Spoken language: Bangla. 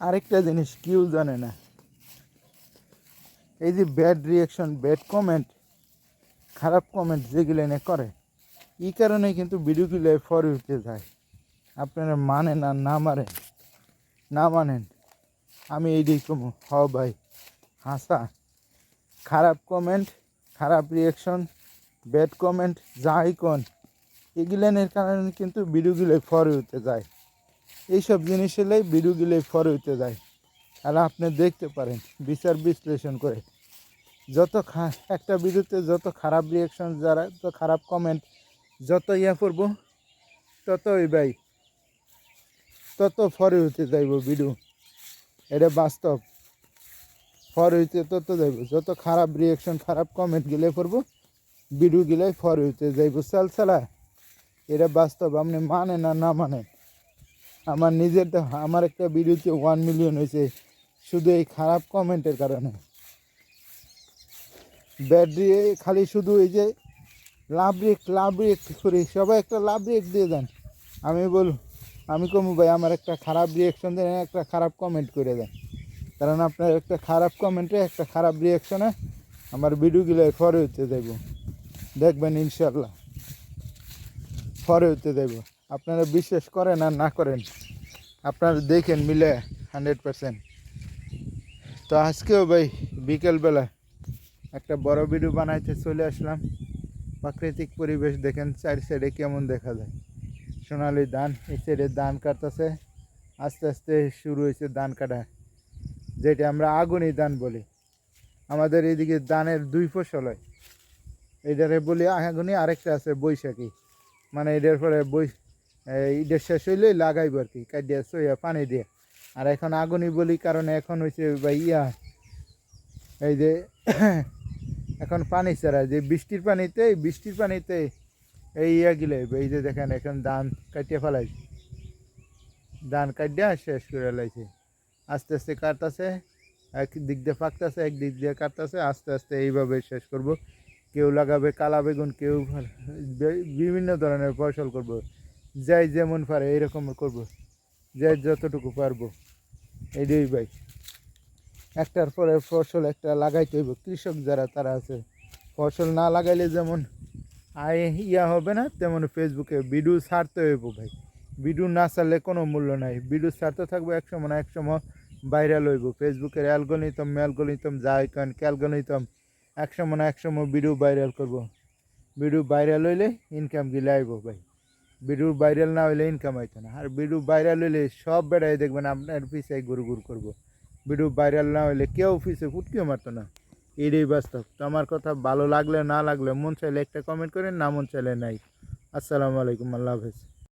আরেকটা জিনিস কেউ জানে না? এই যে ব্যাড রিয়াকশন ব্যাড কমেন্ট খারাপ কমেন্ট যেগুলো এনে করে এই কারণে কিন্তু ভিডিওগুলো ফর উঠতে যায়। আপনারা মানেন আর না মারেন না মানেন, আমি এইটাই কমু। হ ভাই, হাসা। খারাপ কমেন্ট খারাপ রিয়াকশন ব্যাড কমেন্ট যাই কন এগুলানের কারণে কিন্তু ভিডিওগুলো ফরে উঠতে যায়। এইসব জিনিস এলেই ভিডিওগুলো ফর উঠতে যায়। আর আপনি দেখতে পারেন, বিচার বিশ্লেষণ করে। যত একটা ভিডিওতে যত খারাপ রিয়াকশন যারা যত খারাপ কমেন্ট যত ইয়া করব, ততই ভাই, তত ফরে হইতে যাইব বিডু এটা বাস্তব। ফর হইতে তত যাইব। যত খারাপ রিয়াকশন খারাপ কমেন্ট গেলে করব বিডু গেলে ফর হইতে যাইব। চালা এটা বাস্তব। আপনি মানে আর না মানেন আমার নিজেরটা আমার একটা ভিডিওতে ওয়ান মিলিয়ন হয়েছে। শুধু এই খারাপ কমেন্টের কারণে। ব্যাড দিয়ে খালি শুধু এই যে লাভ রেক লাভ রেক করি সবাই একটা লাভ রেক দিয়ে দেন। আমি বল আমি কমু ভাই, আমার একটা খারাপ রিয়াকশন দেন, একটা খারাপ কমেন্ট করে দেন। কারণ আপনার একটা খারাপ কমেন্টে একটা খারাপ রিয়াকশনে আমার ভিডিওগুলো ফরে হতে দেব। দেখবেন ইনশাল্লাহ ফরে হতে দেব। আপনারা বিশ্বাস করেন আর না করেন, আপনারা দেখেন মিলে হান্ড্রেড পারসেন্ট। তো আজকেও ভাই বিকেলবেলা একটা বড় ভিডিও বানাইতে চলে আসলাম। প্রাকৃতিক পরিবেশ দেখেন চার সাইডে কেমন দেখা যায়। সোনালি ধান, এই সাইডে ধান কাটতেছে। আস্তে আস্তে শুরু হয়েছে ধান কাটা, যেটা আমরা আগুনি ধান বলি। আমাদের এইদিকে ধানের দুই ফসল হয়। এটারে বলি আগুনি, আরেকটা আছে বৈশাখী। মানে এটার পরে বৈ ঈদের শেষ হইলে লাগাইব আর কি, কাটিয়া সইয়া পানি দিয়ে। আর এখন আগুনি বলি, কারণে এখন হয়েছে বা ইয়া, এই যে এখন পানি ছাড়া, যে বৃষ্টির পানিতে বৃষ্টির পানিতে এই ইয়া গিলে এই যে দেখেন এখন ধান কাটিয়ে ফেলাইছে। ধান কাটিয়া শেষ করে লাইছে। আস্তে আস্তে কাটতেছে, এক দিক দিয়ে পাকতেছে এক দিক দিয়ে কাটতেছে, আস্তে আস্তে এইভাবে শেষ করব। কেউ লাগাবে কালা বেগুন, কেউ বিভিন্ন ধরনের ফসল করব। যাই যেমন পারে, এইরকম করব। যাই যতটুকু পারব। এইটাই ভাই। একটার পরে ফসল একটা লাগাইতে হইব। কৃষক যারা, তারা আছে। ফসল না লাগাইলে যেমন আয় ইয়া হবে না, তেমন ফেসবুকে ভিডিও ছাড়তে হইব ভাই। ভিডিও না ছাড়লে কোনো মূল্য নাই। ভিডিও ছাড়তে থাকব এক সময় না এক সময় ভাইরাল হইব। ফেসবুকের অ্যালগোনিতম ম্যালগোনিতম যাই কেন ক্যালগোনিতম এক সময় না এক সময় ভিডিও ভাইরাল করব। ভিডিও ভাইরাল হইলে ইনকাম গিলে আইব ভাই। ভিডিও ভাইরাল না হইলে ইনকাম হইতো না। আর ভিডিও ভাইরাল হইলে সব বেড়াই দেখবেন আপনার পিছিয়ে গুরু গুরু করব। ভিডিও ভাইরাল না হইলে কেউ পিছিয়ে ফুটকিও মারতো না। এটাই বাস্তব। তো আমার কথা ভালো লাগলে না লাগলে মন চাইলে একটা কমেন্ট করেন, না মন চাইলে নাই। আসসালামু আলাইকুম, আল্লাহ হাফেজ।